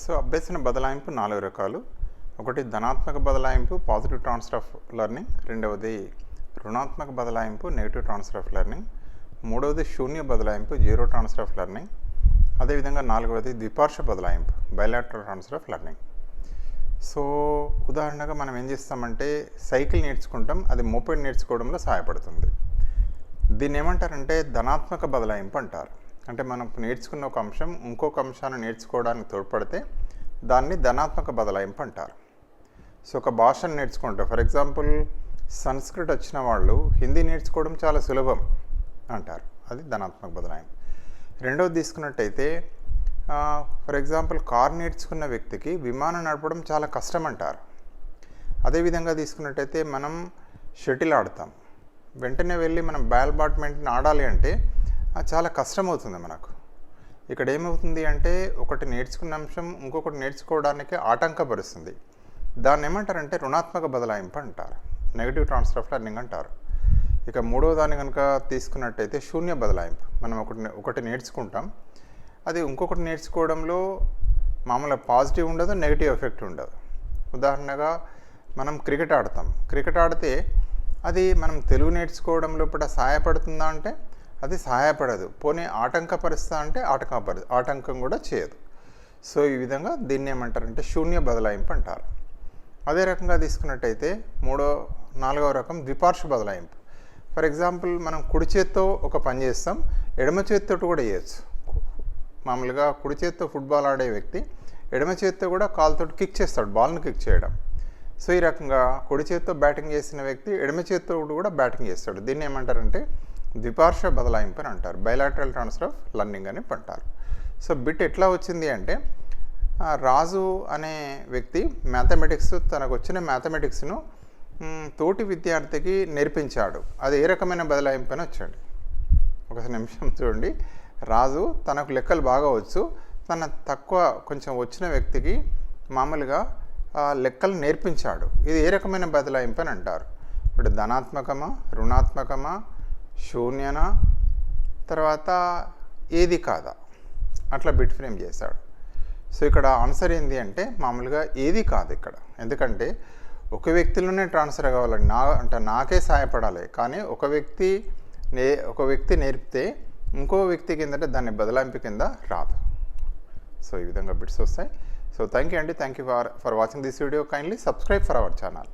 So అభ్యసన బదలాయింపు నాలుగు రకాలు. ఒకటి ధనాత్మక బదలాయింపు పాజిటివ్ ట్రాన్స్ఫర్ ఆఫ్ లెర్నింగ్. రెండవది రుణాత్మక బదలాయింపు నెగిటివ్ ట్రాన్స్ఫర్ ఆఫ్ లెర్నింగ్. మూడవది శూన్య బదలాయింపు జీరో ట్రాన్స్ఫర్ ఆఫ్ లెర్నింగ్. అదేవిధంగా నాలుగవది ద్విపార్శ్వ బదలాయింపు bilateral transfer of learning so ఉదాహరణగా మనం ఏం చేస్తామంటే సైకిల్ నేర్చుకుంటాం అది మోపెడ్ నేర్చుకోవడంలో సహాయపడుతుంది. దీన్ని ఏమంటారంటే ధనాత్మక బదలాయింపు అంటారు. అంటే మనం నేర్చుకున్న ఒక అంశం ఇంకొక అంశాన్ని నేర్చుకోవడానికి తోడ్పడితే దాన్ని ధనాత్మక బదలాయింపు అంటారు. సో ఒక భాషను నేర్చుకుంటే ఫర్ ఎగ్జాంపుల్ సంస్కృత్ వచ్చిన వాళ్ళు హిందీ నేర్చుకోవడం చాలా సులభం అంటారు. అది ధనాత్మక బదలాయింపు. రెండవది తీసుకున్నట్టయితే ఫర్ ఎగ్జాంపుల్ కార్ నేర్చుకున్న వ్యక్తికి విమానం నడపడం చాలా కష్టం అంటారు. అదేవిధంగా తీసుకున్నట్టయితే మనం షటిల్ ఆడతాం. వెంటనే వెళ్ళి మనం బ్యాల్ బ్యాడ్మింటన్ ఆడాలి అంటే చాలా కష్టమవుతుంది మనకు. ఇక్కడ ఏమవుతుంది అంటే ఒకటి నేర్చుకున్న అంశం ఇంకొకటి నేర్చుకోవడానికి ఆటంకపరుస్తుంది. దాన్ని ఏమంటారంటే రుణాత్మక బదలాయింపు అంటారు. నెగిటివ్ ట్రాన్స్ఫర్ ఆఫ్ లెర్నింగ్ అంటారు. ఇక మూడవ దాన్ని కనుక తీసుకున్నట్టయితే శూన్య బదలాయింపు. మనం ఒకటి ఒకటి నేర్చుకుంటాం. అది ఇంకొకటి నేర్చుకోవడంలో మామూలుగా పాజిటివ్ ఉండదు నెగిటివ్ ఎఫెక్ట్ ఉండదు. ఉదాహరణగా మనం క్రికెట్ ఆడతాం. క్రికెట్ ఆడితే అది మనం తెలుగు నేర్చుకోవడం లోపల సహాయపడుతుందా అంటే అది సహాయపడదు. పోనీ ఆటంకపరుస్తా అంటే ఆటంకపరు ఆటంకం కూడా చేయదు. సో ఈ విధంగా దీన్ని ఏమంటారంటే శూన్య బదలాయింపు అంటారు. అదే రకంగా తీసుకున్నట్టయితే మూడో నాలుగవ రకం ద్విపార్శ్వ బదలాయింపు. ఫర్ ఎగ్జాంపుల్ మనం కుడి చేత్తో ఒక పని చేస్తాం ఎడమ చేత్తో కూడా చేయొచ్చు. మామూలుగా కుడి చేత్తో ఫుట్బాల్ ఆడే వ్యక్తి ఎడమ చేత్తో కూడా కాల్తో కిక్ చేస్తాడు బాల్ను కిక్ చేయడం. సో ఈ రకంగా కుడి చేత్తో బ్యాటింగ్ చేసిన వ్యక్తి ఎడమ చేత్తో కూడా బ్యాటింగ్ చేస్తాడు. దీన్ని ఏమంటారంటే ద్విపార్శ్వ బదలాయింపు అని అంటారు. బయలాటరల్ ట్రాన్స్ఫర్ ఆఫ్ లర్నింగ్ అని అంటారు. సో బిట్ ఎట్లా వచ్చింది అంటే రాజు అనే వ్యక్తి మ్యాథమెటిక్స్ తనకు వచ్చిన మ్యాథమెటిక్స్ను తోటి విద్యార్థికి నేర్పించాడు. అది ఏ రకమైన బదలాయింపు అని వచ్చాడు? ఒక నిమిషం చూడండి. రాజు తనకు లెక్కలు బాగా వచ్చు. తన తక్కువ కొంచెం వచ్చిన వ్యక్తికి మామూలుగా లెక్కలు నేర్పించాడు. ఇది ఏ రకమైన బదలాయింపు అని అంటారు? ఇప్పుడు ధనాత్మకమా రుణాత్మకమా శూన్యనా? తర్వాత ఏది కాదా? అట్లా బిట్ ఫ్రేమ్ చేశాడు. సో ఇక్కడ ఆన్సర్ ఏంటి అంటే మామూలుగా ఏది కాదు ఇక్కడ. ఎందుకంటే ఒక వ్యక్తిలోనే ట్రాన్స్ఫర్ కావాలని నా అంటే నాకే సహాయపడాలి. కానీ ఒక వ్యక్తి నే ఒక వ్యక్తి నేర్పితే ఇంకో వ్యక్తి కింద దాన్ని బదలాయింపు కింద రాదు. సో ఈ విధంగా బిట్స్ వస్తాయి. సో థ్యాంక్ యూ అండి thank you for for watching this video kindly subscribe for our channel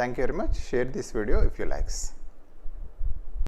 thank you very much share this video if you likes